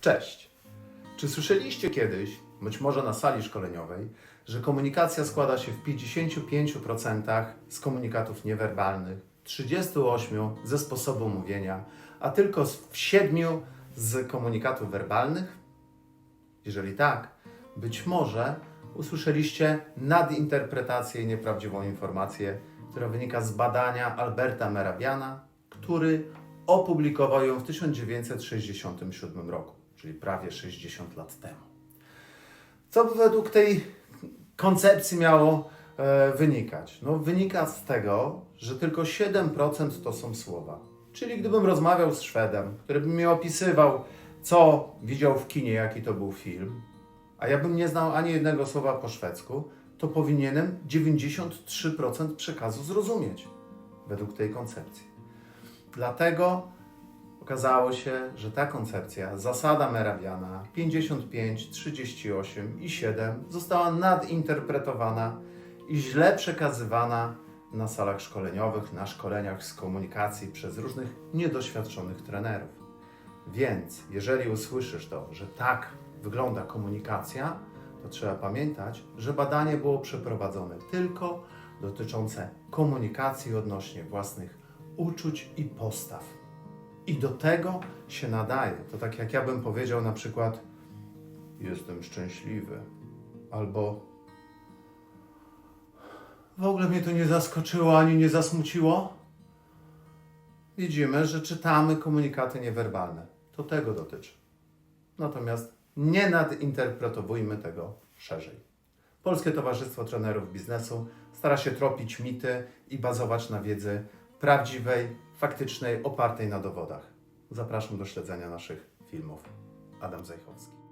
Cześć! Czy słyszeliście kiedyś, być może na sali szkoleniowej, że komunikacja składa się w 55% z komunikatów niewerbalnych, 38% ze sposobu mówienia, a tylko w 7% z komunikatów werbalnych? Jeżeli tak, być może usłyszeliście nadinterpretację i nieprawdziwą informację, która wynika z badania Alberta Merabiana, który opublikował ją w 1967 roku, czyli prawie 60 lat temu. Co według tej koncepcji miało e, wynikać? No, wynika z tego, że tylko 7% to są słowa. Czyli gdybym rozmawiał z Szwedem, który by mi opisywał, co widział w kinie, jaki to był film, a ja bym nie znał ani jednego słowa po szwedzku, to powinienem 93% przekazu zrozumieć według tej koncepcji. Dlatego okazało się, że ta koncepcja, zasada Merabiana 55, 38 i 7 została nadinterpretowana i źle przekazywana na salach szkoleniowych, na szkoleniach z komunikacji przez różnych niedoświadczonych trenerów. Więc jeżeli usłyszysz to, że tak wygląda komunikacja, to trzeba pamiętać, że badanie było przeprowadzone tylko dotyczące komunikacji odnośnie własnych uczuć i postaw. I do tego się nadaje. To tak jak ja bym powiedział na przykład jestem szczęśliwy albo w ogóle mnie to nie zaskoczyło ani nie zasmuciło. Widzimy, że czytamy komunikaty niewerbalne. To tego dotyczy. Natomiast nie nadinterpretowujmy tego szerzej. Polskie Towarzystwo Trenerów Biznesu stara się tropić mity i bazować na wiedzy prawdziwej, faktycznej, opartej na dowodach. Zapraszam do śledzenia naszych filmów. Adam Zajchowski.